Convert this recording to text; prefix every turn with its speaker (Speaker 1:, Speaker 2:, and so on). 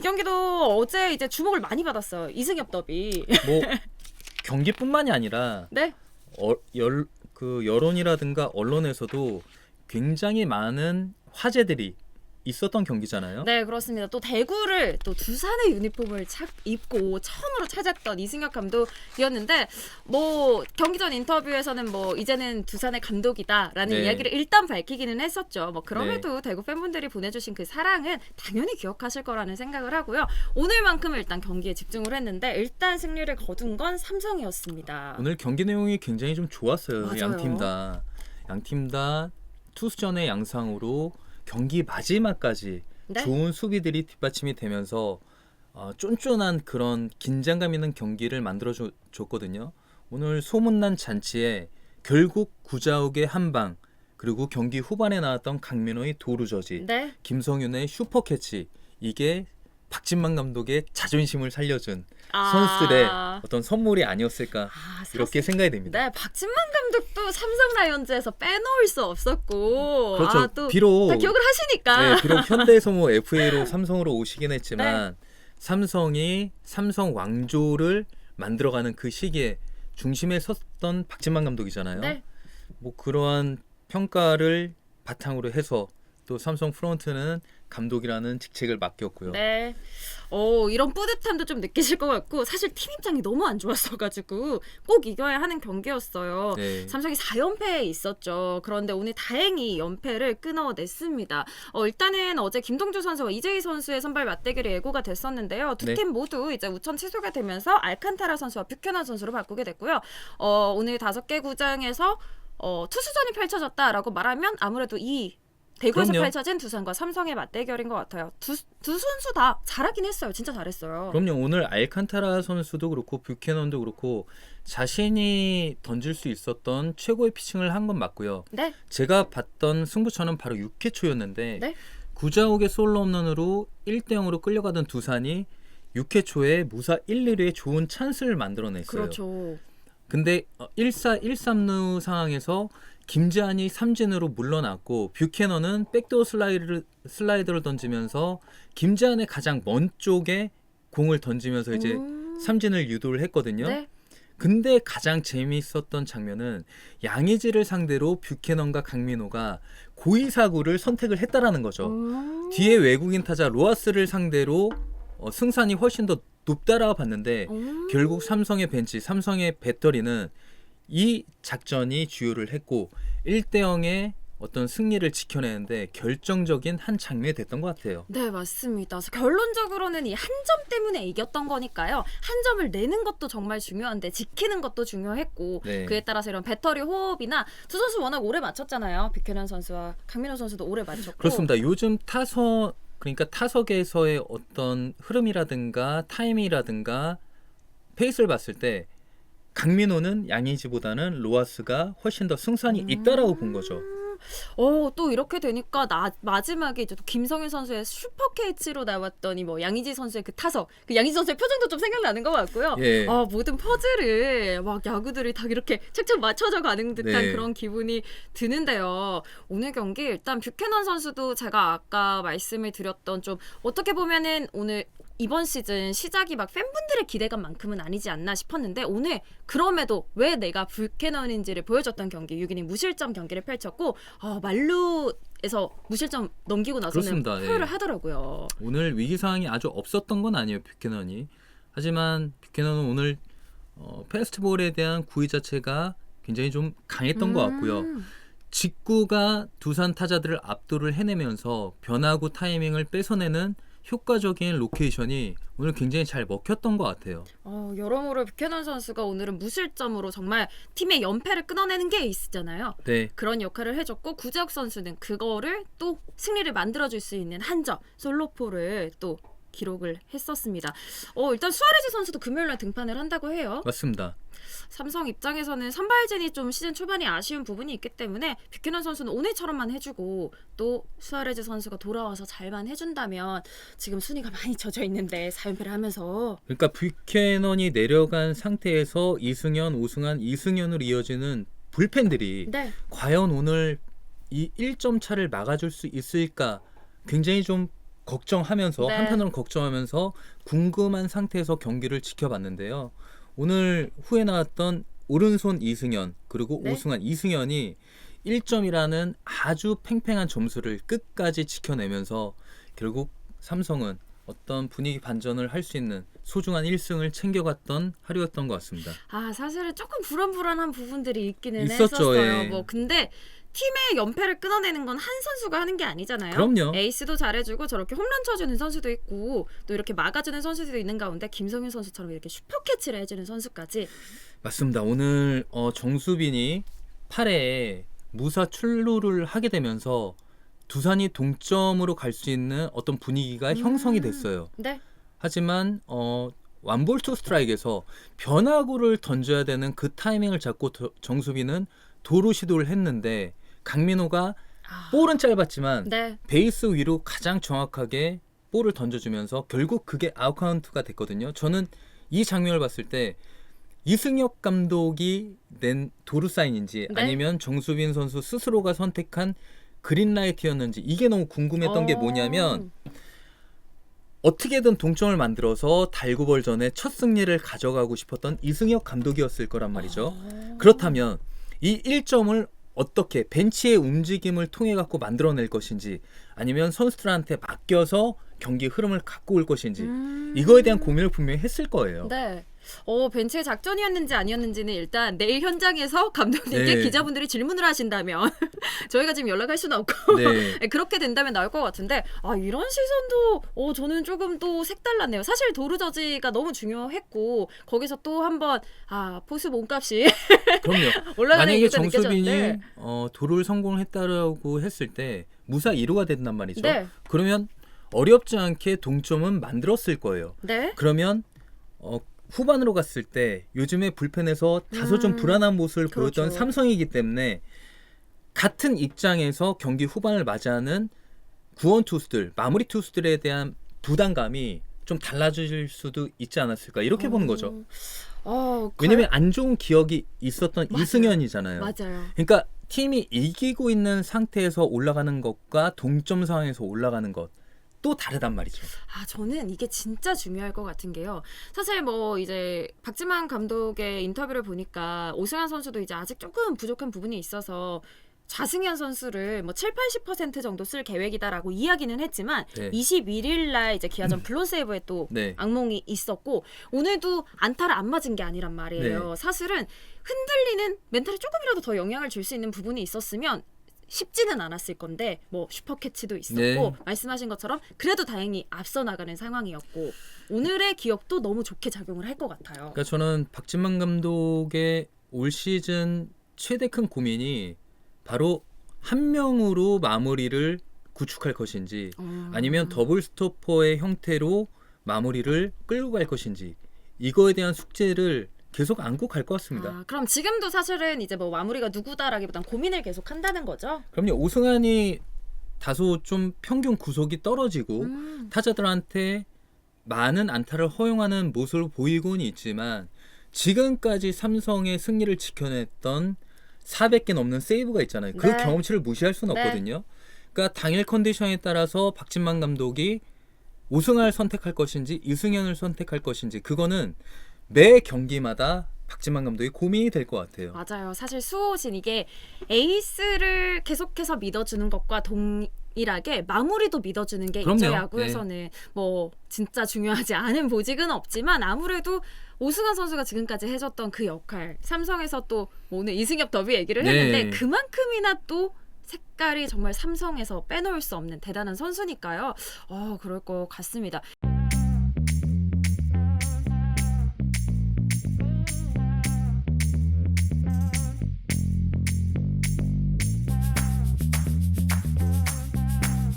Speaker 1: 이 경기도 어제 이제 주목을 많이 받았어요. 이승엽 더비.
Speaker 2: 뭐 경기뿐만이 아니라
Speaker 1: 네.
Speaker 2: 어, 열, 그 여론이라든가 언론에서도 굉장히 많은 화제들이 있었던 경기잖아요.
Speaker 1: 네, 그렇습니다. 또 대구를 또 두산의 유니폼을 착 입고 처음으로 찾았던 이승엽 감독이었는데 뭐 경기 전 인터뷰에서는 뭐 이제는 두산의 감독이다라는
Speaker 2: 네.
Speaker 1: 이야기를 일단 밝히기는 했었죠. 뭐 그럼에도 대구 팬분들이 보내주신 그 사랑은 당연히 기억하실 거라는 생각을 하고요. 오늘만큼은 일단 경기에 집중을 했는데 일단 승리를 거둔 건 삼성이었습니다.
Speaker 2: 오늘 경기 내용이 굉장히 좀 좋았어요. 양 팀 다. 양 팀 다 투수전의 양상으로 경기 마지막까지
Speaker 1: 네.
Speaker 2: 좋은 수비들이 뒷받침이 되면서 어, 쫀쫀한 그런 긴장감 있는 경기를 만들어 줘- 줬거든요. 오늘 소문난 잔치에 결국 구자욱의 한방 그리고 경기 후반에 나왔던 강민호의 도루 저지
Speaker 1: 네.
Speaker 2: 김성윤의 슈퍼캐치 이게 박진만 감독의 자존심을 살려준
Speaker 1: 아.
Speaker 2: 선수들의 어떤 선물이 아니었을까
Speaker 1: 아,
Speaker 2: 이렇게 생각이 됩니다.
Speaker 1: 네, 박진만 감독도 삼성 라이온즈에서 빼놓을 수 없었고,
Speaker 2: 그렇죠.
Speaker 1: 아, 또
Speaker 2: 비록
Speaker 1: 다 기억을 하시니까.
Speaker 2: 네, 비록 현대에서 뭐 FA로 삼성으로 오시긴 했지만 삼성이 삼성 왕조를 만들어가는 그 시기에 중심에 섰던 박진만 감독이잖아요.
Speaker 1: 네.
Speaker 2: 뭐 그러한 평가를 바탕으로 해서 또 삼성 프론트는 감독이라는 직책을 맡겼고요.
Speaker 1: 네. 어, 이런 뿌듯함도 좀 느끼실 것 같고 사실 팀 입장이 너무 안 좋았어 가지고 꼭 이겨야 하는 경기였어요.
Speaker 2: 네.
Speaker 1: 삼성이 4연패에 있었죠. 그런데 오늘 다행히 연패를 끊어냈습니다. 어, 일단은 어제 김동주 선수와 이재희 선수의 선발 맞대결이 예고가 됐었는데요. 두
Speaker 2: 네.
Speaker 1: 팀 모두 이제 우천 취소가 되면서 알칸타라 선수와 뷰캐넌 선수로 바꾸게 됐고요. 어, 오늘 다섯 개 구장에서 어, 투수전이 펼쳐졌다라고 말하면 아무래도 이 대구에서
Speaker 2: 그럼요.
Speaker 1: 펼쳐진 두산과 삼성의 맞대결인 것 같아요. 두, 두 선수 다 잘하긴 했어요. 진짜 잘했어요.
Speaker 2: 그럼요. 오늘 알칸타라 선수도 그렇고 뷰캐넌도 그렇고 자신이 던질 수 있었던 최고의 피칭을 한 건 맞고요.
Speaker 1: 네.
Speaker 2: 제가 봤던 승부처는 바로 6회 초였는데
Speaker 1: 네.
Speaker 2: 구자욱의 솔로 홈런으로 1대 0으로 끌려가던 두산이 6회 초에 무사 1, 2루에 좋은 찬스를 만들어냈어요.
Speaker 1: 그렇죠.
Speaker 2: 근데 1사 1삼루 상황에서 김재한이 삼진으로 물러났고 뷰캐넌은 백도어 슬라이드를 슬라이더를 던지면서 김재한의 가장 먼 쪽에 공을 던지면서 이제
Speaker 1: 음.
Speaker 2: 삼진을 유도를 했거든요.
Speaker 1: 네.
Speaker 2: 근데 가장 재미있었던 장면은 양의지를 상대로 뷰캐넌과 강민호가 고의사구를 선택을 했다라는 거죠.
Speaker 1: 음.
Speaker 2: 뒤에 외국인 타자 로하스를 상대로 어, 승산이 훨씬 더 높다라고 봤는데
Speaker 1: 음.
Speaker 2: 결국 삼성의 벤치, 삼성의 배터리는 이 작전이 주요를 했고 1대 0의 어떤 승리를 지켜내는데 결정적인 한 장면이 됐던 것 같아요.
Speaker 1: 네, 맞습니다. 그래서 결론적으로는 이 한 점 때문에 이겼던 거니까요. 한 점을 내는 것도 정말 중요한데 지키는 것도 중요했고
Speaker 2: 네.
Speaker 1: 그에 따라서 이런 배터리 호흡이나 두 선수 워낙 오래 맞췄잖아요. 빅현현 선수와 강민호 선수도 오래 맞췄고
Speaker 2: 그렇습니다. 요즘 타석 그러니까 타석에서의 어떤 흐름이라든가 타이밍이라든가 페이스를 봤을 때 강민호는 양의지보다는 로하스가 훨씬 더 승산이 있다라고 본 거죠.
Speaker 1: 어, 또 이렇게 되니까 나, 마지막에 이제 또 김성현 선수의 슈퍼 캐치로 나왔더니 뭐 양희지 선수의 그 타석, 그 양희지 선수의 표정도 좀 생각나는 것 같고요.
Speaker 2: 예.
Speaker 1: 아, 모든 퍼즐을 막 야구들이 다 이렇게 착착 맞춰져 가는 듯한
Speaker 2: 네.
Speaker 1: 그런 기분이 드는데요. 오늘 경기 일단 뷰캐넌 선수도 제가 아까 말씀을 드렸던 좀 어떻게 보면은 오늘 이번 시즌 시작이 막 팬분들의 기대감만큼은 아니지 않나 싶었는데 오늘 그럼에도 왜 내가 뷰캐넌인지를 보여줬던 경기 6이닝 무실점 경기를 펼쳤고 어, 말루 에서 무실점 넘기고 나서는. 포효를
Speaker 2: 예.
Speaker 1: 하더라고요.
Speaker 2: 오늘 위기 상황이 아주 없었던 건 아니에요 뷰캐넌이. 하지만 뷰캐넌은 오늘 어, 페스트볼에 대한 구위 자체가 굉장히 좀 강했던 것 같고요.
Speaker 1: 음.
Speaker 2: 직구가 두산 타자들을 압도를 해내면서 변화구 타이밍을 뺏어내는 효과적인 로케이션이 오늘 굉장히 잘 먹혔던 것 같아요.
Speaker 1: 어, 여러모로 뷰캐넌 선수가 오늘은 무실점으로 정말 팀의 연패를 끊어내는 게 있잖아요.
Speaker 2: 네,
Speaker 1: 그런 역할을 해줬고 구재혁 선수는 그거를 또 승리를 만들어줄 수 있는 한 점 솔로포를 또 기록을 했었습니다. 어, 일단 수아레즈 선수도 금요일 날 등판을 한다고 해요.
Speaker 2: 맞습니다.
Speaker 1: 삼성 입장에서는 선발진이 좀 시즌 초반이 아쉬운 부분이 있기 때문에 뷰캐넌 선수는 오늘처럼만 해주고 또 수아레즈 선수가 돌아와서 잘만 해준다면 지금 순위가 많이 젖어 있는데 4연패를 하면서
Speaker 2: 그러니까 뷰캐넌이 내려간 상태에서 이승현, 오승환, 이승현으로 이어지는 불펜들이
Speaker 1: 네.
Speaker 2: 과연 오늘 이 1점 차를 막아줄 수 있을까 굉장히 좀 걱정하면서
Speaker 1: 네.
Speaker 2: 한편으로는 걱정하면서 궁금한 상태에서 경기를 지켜봤는데요. 오늘 후에 나왔던 오른손 이승현 그리고
Speaker 1: 네.
Speaker 2: 오승환 이승현이 1점이라는 아주 팽팽한 점수를 끝까지 지켜내면서 결국 삼성은 어떤 분위기 반전을 할 수 있는 소중한 1승을 챙겨갔던 하루였던 것 같습니다.
Speaker 1: 아 사실은 조금 불안불안한 부분들이 있기는
Speaker 2: 있었죠,
Speaker 1: 했었어요.
Speaker 2: 예.
Speaker 1: 뭐 근데 팀의 연패를 끊어내는 건 한 선수가 하는 게 아니잖아요.
Speaker 2: 그럼요.
Speaker 1: 에이스도 잘해주고 저렇게 홈런 쳐주는 선수도 있고 또 이렇게 막아주는 선수도 있는 가운데 김성윤 선수처럼 이렇게 슈퍼 캐치를 해주는 선수까지
Speaker 2: 맞습니다. 오늘 어, 정수빈이 8회에 무사 출루를 하게 되면서 두산이 동점으로 갈 수 있는 어떤 분위기가 형성이 됐어요.
Speaker 1: 네.
Speaker 2: 하지만 어, 완볼 투 스트라이크에서 변화구를 던져야 되는 그 타이밍을 잡고 더- 정수빈은 도루 시도를 했는데 강민호가
Speaker 1: 아,
Speaker 2: 볼은 짧았지만
Speaker 1: 네.
Speaker 2: 베이스 위로 가장 정확하게 볼을 던져주면서 결국 그게 아웃카운트가 됐거든요. 저는 이 장면을 봤을 때 이승엽 감독이 낸 도루 사인인지
Speaker 1: 네.
Speaker 2: 아니면 정수빈 선수 스스로가 선택한 그린라이트였는지 이게 너무 궁금했던 게
Speaker 1: 어.
Speaker 2: 뭐냐면 어떻게든 동점을 만들어서 달구벌전에 첫 승리를 가져가고 싶었던 이승엽 감독이었을 거란 말이죠.
Speaker 1: 어.
Speaker 2: 그렇다면 이 1점을 어떻게 벤치의 움직임을 통해 갖고 만들어낼 것인지 아니면 선수들한테 맡겨서 경기 흐름을 갖고 올 것인지
Speaker 1: 음.
Speaker 2: 이거에 대한 고민을 분명히 했을 거예요.
Speaker 1: 네. 어, 벤치의 작전이었는지 아니었는지는 일단 내일 현장에서 감독님께
Speaker 2: 네.
Speaker 1: 기자분들이 질문을 하신다면 저희가 지금 연락할 수는 없고
Speaker 2: 네.
Speaker 1: 네, 그렇게 된다면 나올 것 같은데 아 이런 시선도 어 저는 조금 또 색달랐네요. 사실 도루 저지가 너무 중요했고 거기서 또 한번 아 포수 몸값이
Speaker 2: 그럼요.
Speaker 1: 올라가는
Speaker 2: 만약에 정수빈이
Speaker 1: 느껴졌는데
Speaker 2: 어, 도를 성공했다라고 했을 때 무사 2루가 된단 말이죠.
Speaker 1: 네.
Speaker 2: 그러면 어렵지 않게 동점은 만들었을 거예요.
Speaker 1: 네.
Speaker 2: 그러면 어, 후반으로 갔을 때 요즘에 불펜에서 다소 좀
Speaker 1: 음,
Speaker 2: 불안한 모습을 보였던
Speaker 1: 그렇죠.
Speaker 2: 삼성이기 때문에 같은 입장에서 경기 후반을 맞이하는 구원 투수들 마무리 투수들에 대한 부담감이 좀 달라질 수도 있지 않았을까 이렇게 보는 거죠.
Speaker 1: 어,
Speaker 2: 왜냐면 안 좋은 기억이 있었던
Speaker 1: 맞아요.
Speaker 2: 이승현이잖아요.
Speaker 1: 맞아요.
Speaker 2: 그러니까 팀이 이기고 있는 상태에서 올라가는 것과 동점 상황에서 올라가는 것 또 다르단 말이죠.
Speaker 1: 아, 저는 이게 진짜 중요할 것 같은 게요. 사실 뭐 이제 박지만 감독의 인터뷰를 보니까 오승환 선수도 이제 아직 조금 부족한 부분이 있어서 좌승현 선수를 뭐 7, 80% 정도 쓸 계획이다라고 이야기는 했지만
Speaker 2: 네.
Speaker 1: 21일 날 이제 기아전 플로세이브에 또
Speaker 2: 네.
Speaker 1: 악몽이 있었고 오늘도 안타를 안 맞은 게 아니란 말이에요. 사실은 흔들리는 멘탈에 조금이라도 더 영향을 줄 수 있는 부분이 있었으면 쉽지는 않았을 건데 뭐 슈퍼캐치도 있었고
Speaker 2: 네.
Speaker 1: 말씀하신 것처럼 그래도 다행히 앞서 나가는 상황이었고 오늘의 기억도 너무 좋게 작용을 할 것 같아요.
Speaker 2: 그러니까 저는 박진만 감독의 올 시즌 최대 큰 고민이 바로 한 명으로 마무리를 구축할 것인지
Speaker 1: 음.
Speaker 2: 아니면 더블 스토퍼의 형태로 마무리를 끌고 갈 것인지 이거에 대한 숙제를 계속 안고 갈 것 같습니다.
Speaker 1: 아, 그럼 지금도 사실은 이제 뭐 마무리가 누구다라기보단 고민을 계속 한다는 거죠.
Speaker 2: 그럼요. 오승환이 다소 좀 평균 구속이 떨어지고
Speaker 1: 음.
Speaker 2: 타자들한테 많은 안타를 허용하는 모습을 보이고는 있지만 지금까지 삼성의 승리를 지켜냈던 400개 넘는 세이브가 있잖아요. 그
Speaker 1: 네.
Speaker 2: 경험치를 무시할 수는
Speaker 1: 네.
Speaker 2: 없거든요. 그러니까 당일 컨디션에 따라서 박진만 감독이 우승을 선택할 것인지 이승현을 선택할 것인지 그거는 매 경기마다 박진만 감독이 고민이 될 것 같아요.
Speaker 1: 맞아요. 사실 수호신 이게 에이스를 계속해서 믿어주는 것과 동 일하게 마무리도 믿어주는 게
Speaker 2: 그럼요.
Speaker 1: 있죠 야구에서는 뭐 진짜 중요하지 않은 보직은 없지만 아무래도 오승환 선수가 지금까지 해줬던 그 역할 삼성에서 또뭐 오늘 이승엽 더비 얘기를
Speaker 2: 네.
Speaker 1: 했는데 그만큼이나 또 색깔이 정말 삼성에서 빼놓을 수 없는 대단한 선수니까요. 어 그럴 것 같습니다.